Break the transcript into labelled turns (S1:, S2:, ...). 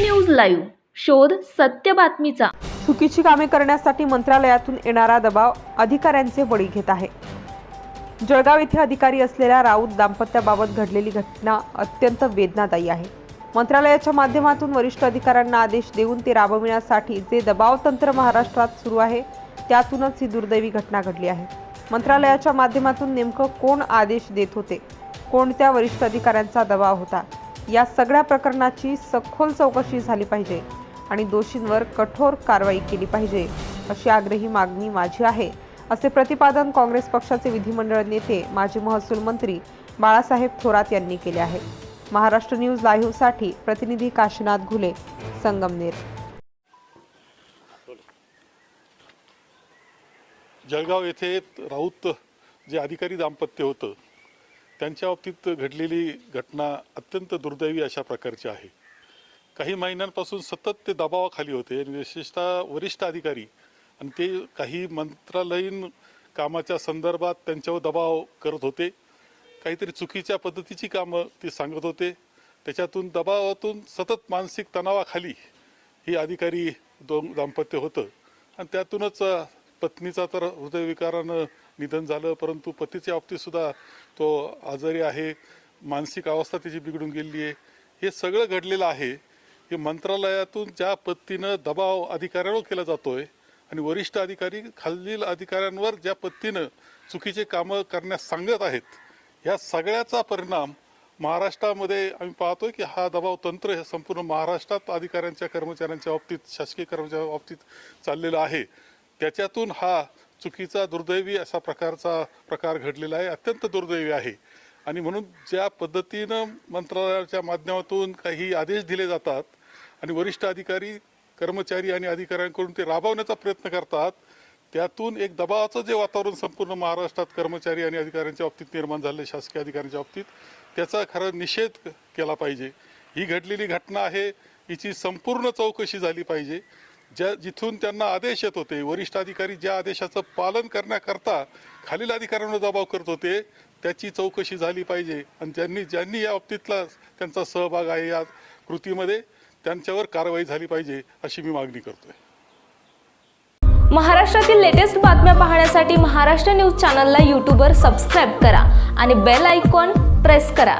S1: News live. शोध सत्य बातमीचा.
S2: चुकीची कामे करण्यासाठी मंत्रालयातून येणारा दबाव अधिकाऱ्यांचे बळी घेत आहे. जळगाव येथे अधिकारी असलेल्या राऊत दाम्पत्याबाबत घडलेली घटना अत्यंत वेदनादायी आहे. मंत्रालयाच्या माध्यमातून वरिष्ठ अधिकाऱ्यांना आदेश देऊन ते राबविण्यासाठी जे दबाव तंत्र महाराष्ट्रात सुरू आहे त्यातूनच ही दुर्दैवी घटना घडली आहे. मंत्रालयाच्या माध्यमातून नेमकं कोण आदेश देत होते? कोणत्या वरिष्ठ अधिकाऱ्यांचा दबाव होता? या सगळ्या प्रकरणाची सखोल चौकशी झाली पाहिजे आणि दोषींवर कठोर कारवाई केली पाहिजे अशी आग्रही मागणी माझी आहे असे प्रतिपादन काँग्रेस पक्षाचे विधिमंडळ नेते माजी महसूल मंत्री बाळासाहेब थोरात यांनी केले आहे. महाराष्ट्र न्यूज लाईव्हसाठी प्रतिनिधी काशीनाथ घुले संगमनेर.
S3: जळगाव येथे राऊत जे अधिकारी दाम्पत्य होतं त्यांच्या बाबतीत घडलेली घटना अत्यंत दुर्दैवी अशा प्रकारची आहे. काही महिन्यांपासून सतत ते दबावाखाली होते आणि विशेषतः वरिष्ठ अधिकारी आणि ते काही मंत्रालयीन कामाच्या संदर्भात त्यांच्यावर दबाव करत होते. काहीतरी चुकीच्या पद्धतीची कामं ते सांगत होते. त्याच्यातून दबावातून सतत मानसिक तणावाखाली ही अधिकारी दोन दाम्पत्य होतं. आणि त्यातूनच पत्नीचा तर हृदयविकारानं निधन झालं परंतु पतीच्या बाबतीत सुद्धा तो आजारी आहे मानसिक अवस्था त्याची बिघडून गेलेली आहे. हे सगळं घडलेलं आहे. हे मंत्रालयातून ज्या पद्धतीनं दबाव अधिकाऱ्यांवर केला जातोय आणि वरिष्ठ अधिकारी खालील अधिकाऱ्यांवर ज्या पद्धतीनं चुकीचे कामं करण्यास सांगत आहेत ह्या सगळ्याचा परिणाम महाराष्ट्रामध्ये आम्ही पाहतोय की हा दबाव तंत्र हे संपूर्ण महाराष्ट्रात अधिकाऱ्यांच्या कर्मचाऱ्यांच्या बाबतीत शासकीय कर्मचाऱ्यांच्या बाबतीत चाललेला आहे. त्याच्यातून हा चुकीचा दुर्दैवी असा प्रकारचा प्रकार घडलेला आहे अत्यंत दुर्दैवी आहे. आणि म्हणून ज्या पद्धतीनं मंत्रालयाच्या माध्यमातून काही आदेश दिले जातात आणि वरिष्ठ अधिकारी कर्मचारी आणि अधिकाऱ्यांकडून ते राबवण्याचा प्रयत्न करतात त्यातून एक दबावाचं जे वातावरण संपूर्ण महाराष्ट्रात कर्मचारी आणि अधिकाऱ्यांच्या बाबतीत निर्माण झाले शासकीय अधिकाऱ्यांच्या बाबतीत त्याचा खरा निषेध केला पाहिजे. ही घडलेली घटना आहे हिची संपूर्ण चौकशी झाली पाहिजे. ज्या जिथून त्यांना आदेश येत होते वरिष्ठ अधिकारी ज्या आदेशाचं पालन करण्याकरता खालील अधिकाऱ्यांवर दबाव करत होते त्याची चौकशी झाली पाहिजे. आणि ज्यांनी ज्यांनी या बाबतीतला त्यांचा सहभाग आहे या कृतीमध्ये त्यांच्यावर कारवाई झाली पाहिजे अशी मी मागणी करतोय.
S1: महाराष्ट्रातील लेटेस्ट बातम्या पाहण्यासाठी महाराष्ट्र न्यूज चॅनलला यूट्यूबवर सबस्क्राईब करा आणि बेल आयकॉन प्रेस करा.